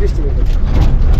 Distributor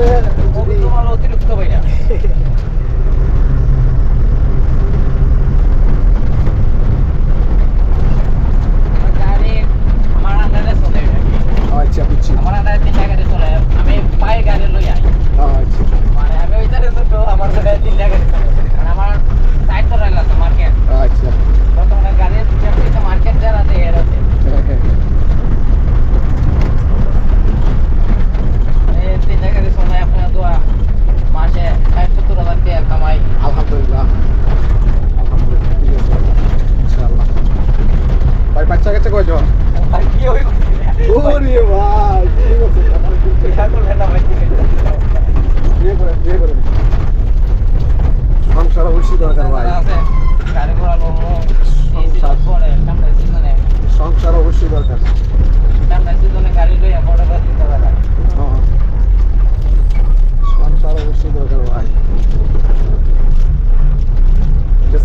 Amen. ওরে ভাই। সংসার অবশ্যই দরকার ভাই। সংসার অবশ্যই দরকার। সংসার অবশ্যই দরকার ভাই।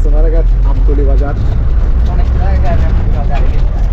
সোনারঘাট আমতলি বাজার অনেক সোনারঘাট আমতলি বাজার।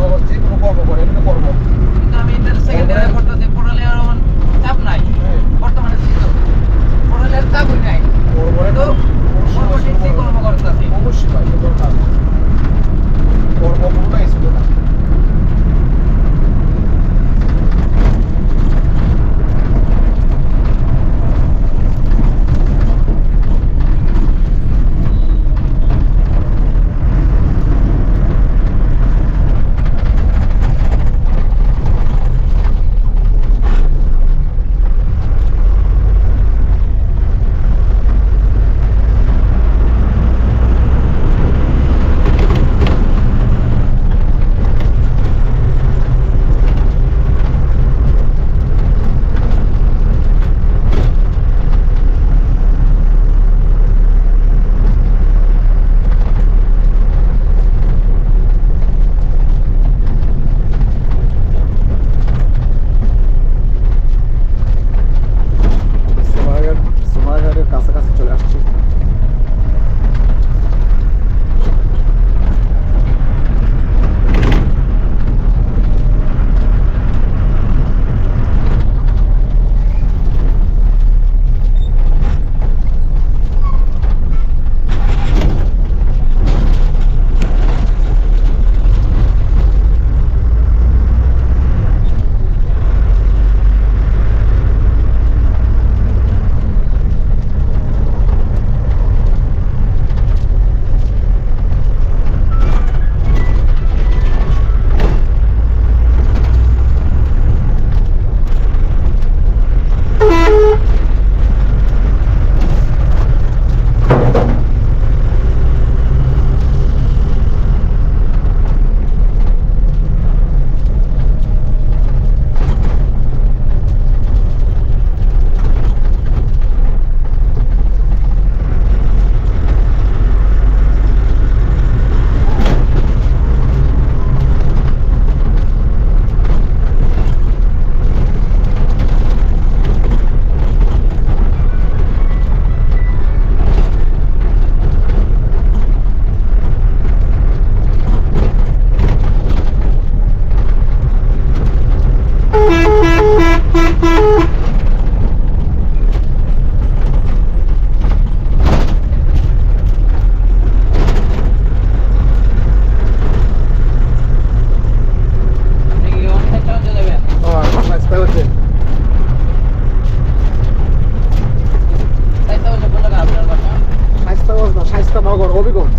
হবিগঞ্জ।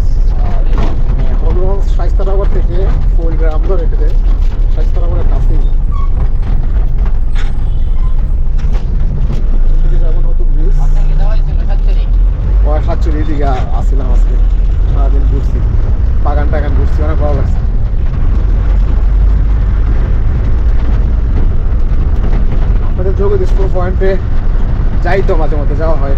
হবিগঞ্জ স্বাস্থ্যনগর থেকে কুড়িগ্রাম ধরে কেটে শাইস্তারাবাদের কাছেই। সাতচুরি দিকে আসছিলাম আজকে। সারাদিন ঘুরছি। বাগান টাগান ঘুরছি, অনেক ভালো লাগছে। আমাদের জগদীশপুর পয়েন্টে যাই তো মাঝে মধ্যে যাওয়া হয়।